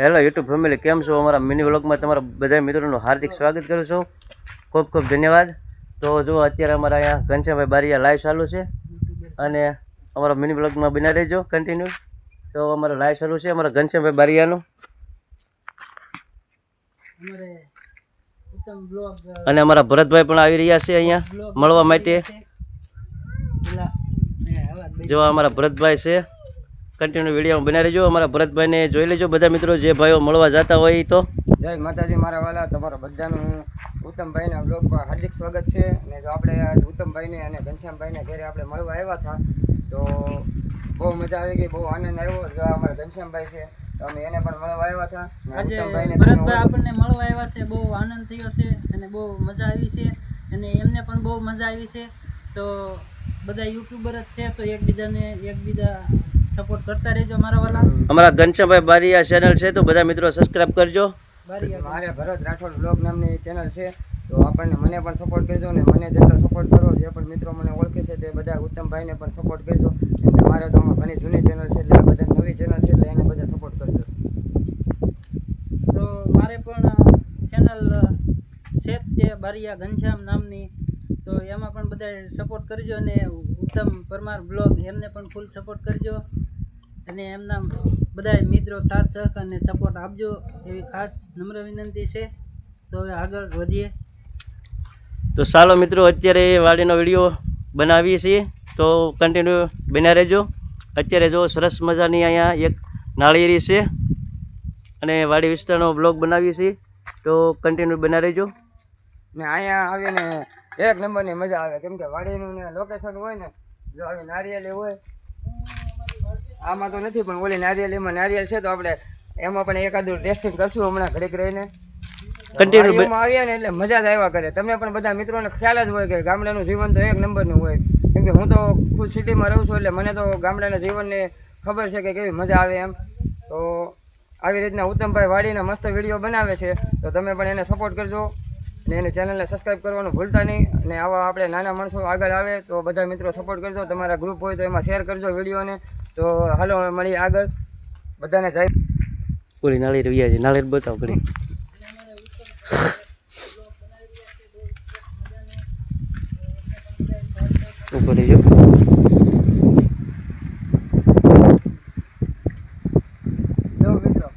Hello YouTube family કેમ છો? અમારા મિની વ્લોગમાં તમારા બધા મિત્રોનું હાર્દિક સ્વાગત કરું છું. ખૂબ ખૂબ ધન્યવાદ. તો જો અત્યારે અમારા અહીંયા ઘનશ્યામભાઈ બારીયા લાઈવ ચાલુ છે. અને અમારા મિની વ્લોગમાં બના રહેજો કન્ટિન્યુ તો અમારા લાઈવ ચાલુ છે અમારા ઘનશ્યામભાઈ બારીયાનું. અને અમારા ભરતભાઈ પણ આવી રહ્યા છે અહીંયા મળવા માટે. જો અમારા ભરતભાઈ છે. કન્ટિન્યુ વીડિયો બનાવી રહેજો. અમારા ભરતભાઈને જોઈ લેજો બધા મિત્રો જે ભાઈઓ મળવા જતા હોય તો. જય માતાજી મારા વાલા તમારા બધાનું ઉત્તમભાઈના બ્લોગમાં હાર્દિક સ્વાગત છે. અને જો આપણે ઉત્તમભાઈને અને ઘનશ્યામભાઈને ઘરે આપણે મળવા આવ્યા હતા તો બહુ મજા આવી ગઈ બહુ આનંદ આવ્યો. જો અમારા ઘનશ્યામભાઈ છે તો અમે એને પણ મળવા આવ્યા હતા. ઉત્તમભાઈને ભરતભાઈ આપણને મળવા આવ્યા છે બહુ આનંદ થયો છે અને બહુ મજા આવી છે. અને એમને પણ બહુ મજા આવી છે. તો બધા યુટ્યુબર જ છે તો એકબીજાને એકબીજા સપોર્ટ કરતા રહેજો મારા વાલા. અમારા ઘનશ્યામભાઈ બારીયા ચેનલ છે તો બધા મિત્રો સબસ્ક્રાઇબ કરજો. બારીયા મારે ભરત રાઠોડ બ્લોગ નામની ચેનલ છે. તો આપણને મને પણ સપોર્ટ કરજો ને મને જેટલો સપોર્ટ કરો જે પણ મિત્રો મને ઓળખે છે તે બધા ઉત્તમભાઈને પણ સપોર્ટ કરજો. કેમ કે મારે તો ઘણી જૂની ચેનલ છે એટલે બધા નવી ચેનલ છે એટલે એને બધા સપોર્ટ કરજો. તો મારે પણ ચેનલ છે તે બારિયા ઘનશ્યામ નામની તો એમાં પણ બધા સપોર્ટ કરજો અને ઉત્તમ પરમાર બ્લોગ એમને પણ ફૂલ સપોર્ટ કરજો. અને એમના બધા મિત્રો સાથ, સહકાર અને સપોર્ટ આપજો એવી ખાસ નમ્ર વિનંતી છે. તો હવે આગળ વધીએ. તો ચાલો મિત્રો, અત્યારે વાડીનો વીડિયો બનાવીએ છીએ. તો કન્ટિન્યુ બન્યા રહેજો. અત્યારે જો સરસ મજાની અહીંયા એક નાળિયેરી છે અને વાડી વિસ્તારનો બ્લોગ બનાવીએ છીએ. તો કન્ટિન્યુ બના રહેજો. ને અહીંયા આવીને એક નંબરની મજા આવે. કેમ કે વાડીનું ને લોકેશન હોય ને જો આવી નારિયેલી હોય આમાં તો નથી પણ ઓલી નારિયેલીમાં નારિયેલ છે તો આપણે એમાં પણ એકાદું ટેસ્ટિંગ કરશું હમણાં ઘડીક રહીને. કન્ટિન્યુ આવીએ ને એટલે મજા જ આવ્યા કરે. તમને પણ બધા મિત્રોને ખ્યાલ જ હોય કે ગામડાનું જીવન તો એક નંબરનું હોય. કેમ કે હું તો ખુદ સિટીમાં રહું છું એટલે મને તો ગામડાના જીવનની ખબર છે કે કેવી મજા આવે એમ. તો આવી રીતના ઉત્તમભાઈ વાડીના મસ્ત વીડિયો બનાવે છે. તો તમે પણ એને સપોર્ટ કરજો. ને એને ચેનલને સબસ્ક્રાઈબ કરવાનું ભૂલતા નહીં. અને આવા આપણે નાના માણસો આગળ આવે તો બધા મિત્રો સપોર્ટ કરજો. તમારા ગ્રુપ હોય તો એમાં શેર કરજો વિડીયોને. તો હાલો મળીએ આગળ. બધાને જય પૂરી નાળિયેર વ્યા છે. નાળિયેર બતાવો ઘડી ઉપર જો મિત્રો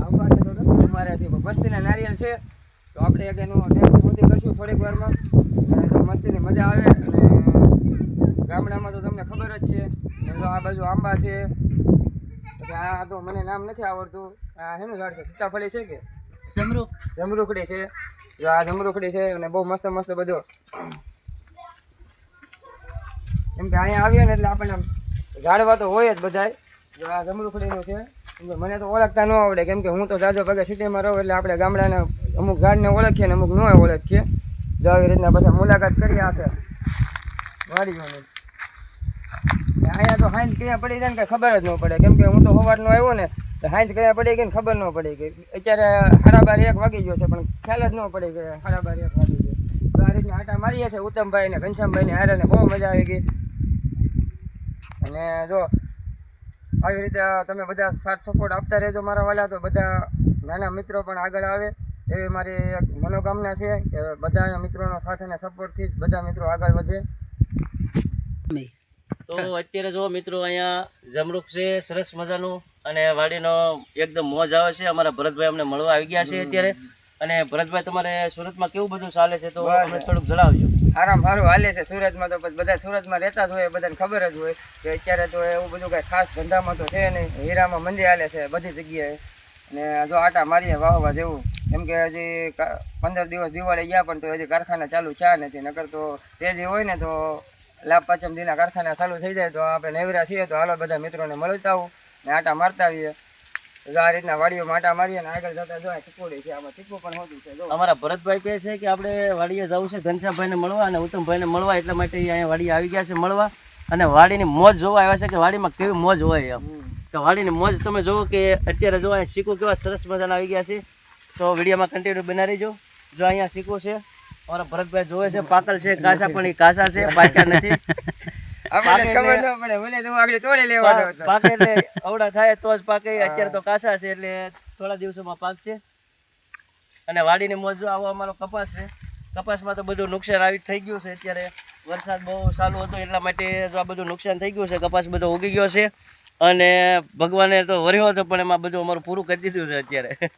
આવવા છે તો નથી અમારાથી મસ્તીના નારિયેલ છે તો આપણે એક એનું કરશું થોડીક વારમાં. અને જો મસ્તીની મજા આવે. અને ગામડામાં તો તમને ખબર જ છે જો આ બાજુ આંબા છે. આ તો મને નામ નથી આવડતું. આ શેનું ઝાડ છે? સીતાફળી છે કે? જમરૂક જમરૂખડી છે. જો આ જમરૂખડી છે અને બહુ મસ્ત મસ્ત બધો. કેમ કે અહીંયા આવીએ ને એટલે આપણને ઝાડવા તો હોય જ બધાય. જો આ જમરૂખડીનું છે. મને તો ઓળખતા ન આવડે, કેમ કે હું તો જાજો પગે સિટીમાં રહું એટલે આપણે ગામડાના અમુક ઝાડને ઓળખીએ ને અમુક ન ઓળખીએ. જો આવી રીતના પછી મુલાકાત કરી આખે વાડીઓની. અહીંયા તો હાંજ ક્યાં પડી જાય ને કંઈ ખબર જ ન પડે. કેમ કે હું તો સવારનો આવ્યો ને, તો હાંજ ક્યાં પડી ગઈ ને ખબર ન પડી ગઈ. અત્યારે સાડા બાર એક વાગી ગયો છે, પણ ખ્યાલ જ ન પડી ગયો સાડા બાર એક વાગી ગયો. આ રીતના આટા મારીએ છીએ ઉત્તમભાઈ ને ઘનશ્યામભાઈ ને હારે ને બહુ મજા આવી ગઈ. અને જો આવી રીતે તમે બધા સાથ સપોર્ટ આપતા રહેજો મારા વાલા તો બધા નાના મિત્રો પણ આગળ આવે. એવી મારી એક મનોકામના છે કે બધા મિત્રોનો સાથ અને સપોર્ટથી જ બધા મિત્રો આગળ વધે. તો અત્યારે જો મિત્રો અહીંયા જમરૂખ છે સરસ મજાનું અને વાડીનો એકદમ મોજ આવે છે. અમારા ભરતભાઈ અમને મળવા આવી ગયા છે અત્યારે. અને ભરતભાઈ તમારે સુરતમાં કેવું બધું ચાલે છે તો થોડુંક જણાવજો. આરામ સારું હાલે છે સુરતમાં તો પછી બધા સુરતમાં રહેતા જ હોય, બધાને ખબર જ હોય કે અત્યારે તો એવું બધું કાંઈ ખાસ ધંધામાં તો છે નહીં. હીરામાં મંદી હાલે છે બધી જગ્યાએ. અને જો આટા મારીએ વાહવા જેવું કેમ કે હજી પંદર દિવસ દિવાળી ગયા પણ તો હજી કારખાના ચાલુ થયા નથી. નકર તો તેજી હોય ને તો લાભ પાંચમ દીના કારખાના ચાલુ થઈ જાય તો આપણે નેવરા છીએ તો હાલો બધા મિત્રોને મળતા આવું ને આટા મારતા આવીએ. આ રીતના વાડીઓ માટા મારીએ ને આગળ જતા જો ચીકુડી છે. આમાં ચીકુ પણ હોતું છે જો. અમારા ભરતભાઈ કહે છે કે આપણે વાડીએ જવું છે ઘનશ્યામભાઈને મળવા અને ઉત્તમભાઈને મળવા એટલા માટે અહીંયા વાડી આવી ગયા છે મળવા. અને વાડીની મોજ જોવા આવ્યા છે કે વાડીમાં કેવી મોજ હોય એમ. તો વાડીની મોજ તમે જોવો કે અત્યારે જો અહીંયા શીખો કેવા સરસ મજાના આવી ગયા છે. તો વિડીયોમાં કન્ટિન્યુ બના રહીજો જો અહીંયા શીખો છે અમારા ભરતભાઈ જોવે છે પાકલ છે કાસા પણ એ કાસા છે પાક્યા નથી. આપણને ખબર ન પડે મને તો આગળ તોડી લેવાનો હતો. પાકે એટલે અવડા થાય તો જ પાકે અત્યારે તો કાસા છે એટલે થોડા દિવસોમાં પાકશે. અને વાડીની મોજ આવો અમારો કપાસ છે. કપાસમાં તો બધું નુકસાન આવી થઈ ગયું છે. અત્યારે વરસાદ બહુ સારું હતો એટલા માટે જો આ બધું નુકસાન થઈ ગયું છે કપાસ બધો ઉગી ગયો છે. અને ભગવાને તો વર્યો હતો પણ એમાં બધું અમારું પૂરું કરી દીધું છે અત્યારે.